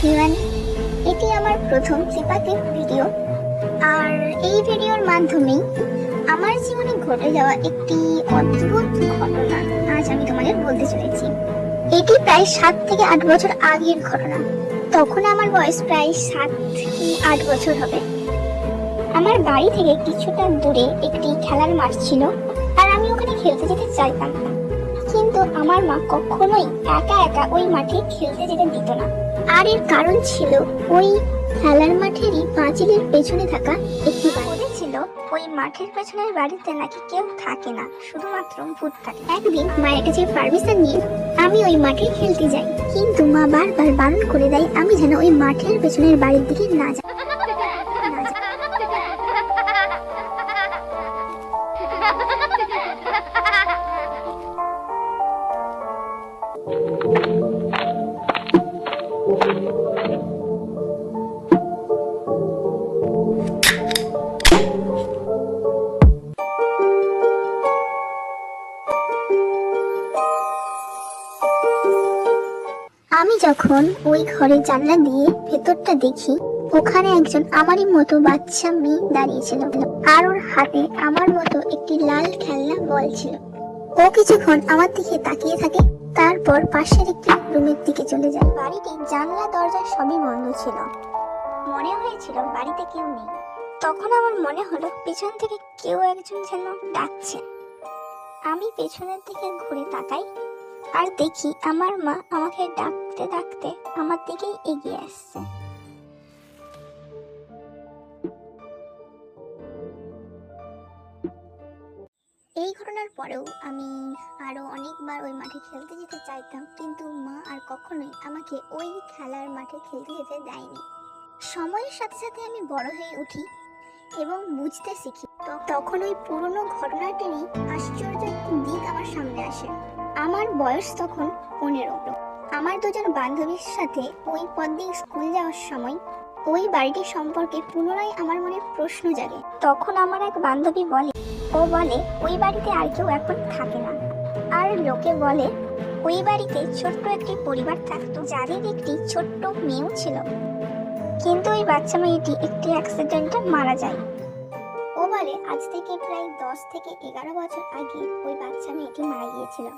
Everyone এটি আমার প্রথম চিপাতে ভিডিও। আর এই ভিডিওর মাধ্যমেই আমার জীবনে ঘটে যাওয়া একটি অদ্ভুত ঘটনা আজ আমি তোমাদের বলতে চলেছি। এটি প্রায় সাত থেকে আট বছর আগের ঘটনা। তখন আমার বয়স প্রায় সাত আট বছর হবে। আমার বাড়ি থেকে কিছুটা দূরে একটি খেলার মাঠ ছিল আর আমি ওখানে খেলতে যেতে চাইতাম। কিন্তু আমার মা কখনোই একা একা ওই মাঠে খেলতে যেতে দিত না। আর এর কারণ ছিল ওই খেলার মাঠেরই পাঁচিলের পেছনে থাকা একটি বাড়ি। ছিল ওই মাঠের পেছনের বাড়িতে নাকি কেউ থাকে না শুধুমাত্র ভূত থাকে। একদিন মায়ের কাছে পারমিশন নিয়ে আমি ওই মাঠে খেলতে যাই। কিন্তু মা বারবার বারণ করে দেয় আমি যেন ওই মাঠের পেছনের বাড়ির দিকে না যাই না যাই। আমি যখন ওই ঘরের জানলা দিয়ে ভেতরটা দেখি, ওখানে একজন আমারই মতো বাচ্চা মেয়ে দাঁড়িয়েছিল আর ওর হাতে আমার মতো একটি লাল খেলনা বল ছিল। ও কিছুক্ষণ আমার দিকে তাকিয়ে থাকে, তারপর পাশের একটি রুমের দিকে চলে যায়। বাড়িটি জানলা, দরজা সবই বন্ধ ছিল। মনে হয়েছিল বাড়িতে কেউ নেই। তখন আমার মনে হলো পেছন থেকে কেউ একজন যেন ডাকছে। আমি পেছনের দিকে ঘুরে তাকাই আর দেখি আমার মা আমাকে ডাকতে ডাকতে আমার দিকেই এগিয়ে আসছে। এই ঘটনার পরেও আমি আরও অনেকবার ওই মাঠে খেলতে যেতে চাইতাম, কিন্তু মা আর কখনোই আমাকে ওই খেলার মাঠে খেলতে যেতে দেয়নি। সময়ের সাথে সাথে আমি বড় হয়ে উঠি এবং বুঝতে শিখি তখন ওই পুরনো ঘটনাটিরই আশ্চর্য দিক আমার সামনে আসে। আমার বয়স তখন পনেরো। আমার দুজন বান্ধবীর সাথে ওই পথ দিয়ে স্কুল যাওয়ার সময় ওই বাড়িটি সম্পর্কে পুনরায় আমার মনে প্রশ্ন জাগে। তখন আমার এক বান্ধবী বলে, ও বলে, ওই বাড়িতে আর কেউ এখন থাকে না। আর লোকে বলে, ওই বাড়িতে ছোট্ট একটি পরিবার থাকতো, যাদের একটি ছোট্ট মেয়েও ছিল। কিন্তু ওই বাচ্চা মেয়েটি একটি অ্যাক্সিডেন্টে মারা যায়। ও বলে, আজ থেকে প্রায় দশ থেকে এগারো বছর আগে ওই বাচ্চা মেয়েটি মারা গিয়েছিল।